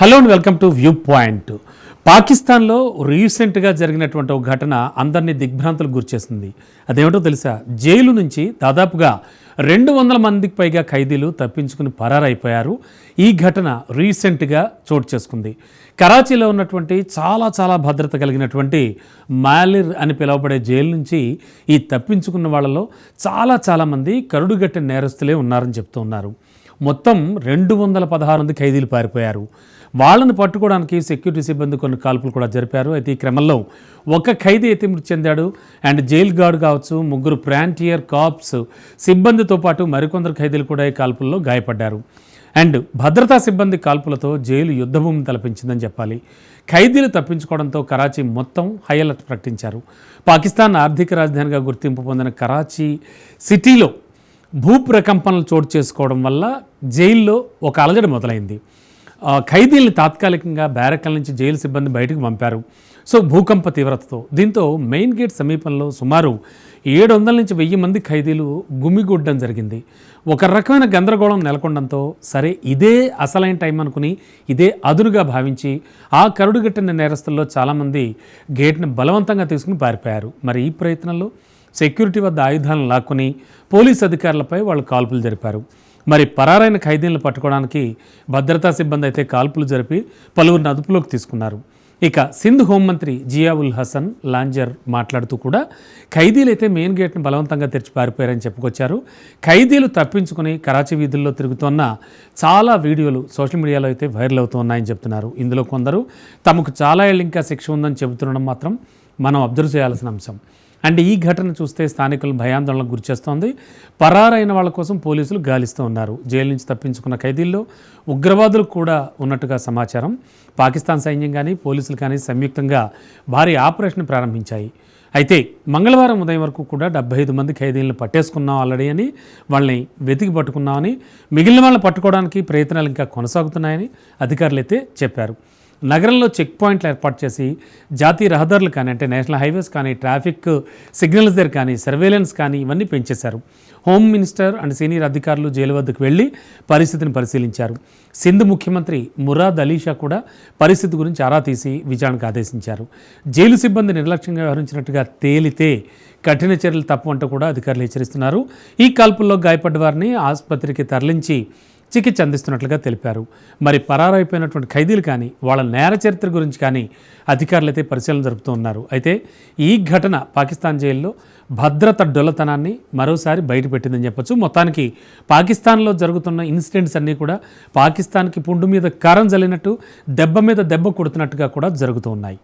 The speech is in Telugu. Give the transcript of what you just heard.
Hello and welcome to view point. పాకిస్తాన్లో రీసెంట్గా జరిగినటువంటి ఒక ఘటన అందరినీ దిగ్భ్రాంతులకు గురిచేసింది అదేమిటో తెలుసా? జైలు నుంచి దాదాపుగా రెండు వందల మందికి పైగా ఖైదీలు తప్పించుకుని పరారైపోయారు. ఈ ఘటన రీసెంట్గా చోటు చేసుకుంది. కరాచీలో ఉన్నటువంటి చాలా చాలా భద్రత కలిగినటువంటి మాలిర్ అని పిలువబడే జైలు నుంచి ఈ తప్పించుకున్న వాళ్ళలో చాలా చాలామంది కరుడుగట్టిన నేరస్తులే ఉన్నారని చెప్తూ ఉన్నారు. మొత్తం రెండు వందల పదహారు మంది ఖైదీలు పారిపోయారు. వాళ్ళని పట్టుకోవడానికి సెక్యూరిటీ సిబ్బంది కొన్ని కాల్పులు కూడా జరిపారు. అయితే ఈ క్రమంలో ఒక ఖైదీ అయితే మృతి చెందాడు. అండ్ జైల్ గార్డ్ కావచ్చు ముగ్గురు ప్రాంటియర్ కాప్స్ సిబ్బందితో పాటు మరికొందరు ఖైదీలు కూడా ఈ కాల్పుల్లో గాయపడ్డారు. అండ్ భద్రతా సిబ్బంది కాల్పులతో జైలు యుద్ధభూమి తలపించిందని చెప్పాలి. ఖైదీలు తప్పించుకోవడంతో కరాచీ మొత్తం హై అలర్ట్ ప్రకటించారు. పాకిస్తాన్ ఆర్థిక రాజధానిగా గుర్తింపు పొందిన కరాచీ సిటీలో భూప్రకంపనలు చోటు చేసుకోవడం వల్ల జైల్లో ఒక అలజడి మొదలైంది. ఖైదీల్ని తాత్కాలికంగా బ్యారకల నుంచి జైలు సిబ్బంది బయటకు పంపారు. సో భూకంప తీవ్రతతో. దీంతో మెయిన్ గేట్ సమీపంలో సుమారు ఏడు వందల నుంచి వెయ్యి మంది ఖైదీలు గుమిగూడడం జరిగింది. ఒక రకమైన గందరగోళం నెలకొనడంతో సరే ఇదే అసలైన టైం అనుకుని ఇదే అదునుగా భావించి ఆ కరుడుగట్టిన నేరస్తుల్లో చాలామంది గేట్ని బలవంతంగా తీసుకుని పారిపోయారు. మరి ఈ ప్రయత్నంలో సెక్యూరిటీ వద్ద ఆయుధాలను లాక్కొని పోలీస్ అధికారులపై వాళ్ళు కాల్పులు జరిపారు. మరి పరారైన ఖైదీలను పట్టుకోవడానికి భద్రతా సిబ్బంది అయితే కాల్పులు జరిపి పలువురిని అదుపులోకి తీసుకున్నారు. ఇక సింధ్ హోంమంత్రి జియావుల్ హసన్ లాంజర్ మాట్లాడుతూ కూడా ఖైదీలు అయితే మెయిన్ గేట్ను బలవంతంగా తెరిచి పారిపోయారని చెప్పుకొచ్చారు. ఖైదీలు తప్పించుకుని కరాచీ వీధుల్లో తిరుగుతున్న చాలా వీడియోలు సోషల్ మీడియాలో అయితే వైరల్ అవుతున్నాయని చెప్తున్నారు. ఇందులో కొందరు తమకు చాలా ఏళ్ళు ఇంకా శిక్ష ఉందని చెబుతుండడం మాత్రం మనం అబ్జర్వ్ చేయాల్సిన అంశం. అండ్ ఈ ఘటన చూస్తే స్థానికులు భయాందోళనకు గురిచేస్తోంది పరారైన వాళ్ళ కోసం పోలీసులు గాలిస్తూ ఉన్నారు. జైలు నుంచి తప్పించుకున్న ఖైదీల్లో ఉగ్రవాదులు కూడా ఉన్నట్టుగా సమాచారం. పాకిస్తాన్ సైన్యం కానీ పోలీసులు కానీ సంయుక్తంగా భారీ ఆపరేషన్ ప్రారంభించాయి. అయితే మంగళవారం ఉదయం వరకు కూడా డెబ్బై ఐదు మంది ఖైదీలను పట్టేసుకున్నాం ఆల్రెడీ అని వాళ్ళని వెతికి పట్టుకున్నామని మిగిలిన వాళ్ళని పట్టుకోవడానికి ప్రయత్నాలు ఇంకా కొనసాగుతున్నాయని అధికారులు అయితే చెప్పారు. నగరంలో చెక్ పాయింట్లు ఏర్పాటు చేసి జాతీయ రహదారులు కానీ అంటే నేషనల్ హైవేస్ కానీ ట్రాఫిక్ సిగ్నల్స్ దగ్గర కానీ సర్వేలెన్స్ కానీ ఇవన్నీ పెంచేశారు. హోమ్ మినిస్టర్ అండ్ సీనియర్ అధికారులు జైలు వద్దకు వెళ్ళి పరిస్థితిని పరిశీలించారు. సింధు ముఖ్యమంత్రి మురాద్ అలీషా కూడా పరిస్థితి గురించి ఆరా తీసి విచారణకు ఆదేశించారు. జైలు సిబ్బంది నిర్లక్ష్యంగా వ్యవహరించినట్టుగా తేలితే కఠిన చర్యలు తప్పవంటూ కూడా అధికారులు హెచ్చరిస్తున్నారు. ఈ కాల్పుల్లో గాయపడ్డ వారిని ఆసుపత్రికి తరలించి చికిత్స అందిస్తున్నట్లుగా తెలిపారు. మరి పరారైపోయినటువంటి ఖైదీలు కానీ వాళ్ళ నేర చరిత్ర గురించి కానీ అధికారులు అయితే పరిశీలన జరుపుతూ ఉన్నారు. అయితే ఈ ఘటన పాకిస్తాన్ జైల్లో భద్రత డొల్లతనాన్ని మరోసారి బయటపెట్టిందని చెప్పొచ్చు. మొత్తానికి పాకిస్తాన్లో జరుగుతున్న ఇన్సిడెంట్స్ అన్నీ కూడా పాకిస్తాన్కి పుండు మీద కారం జల్లినట్టు దెబ్బ మీద దెబ్బ కొడుతున్నట్టుగా కూడా జరుగుతూ ఉన్నాయి.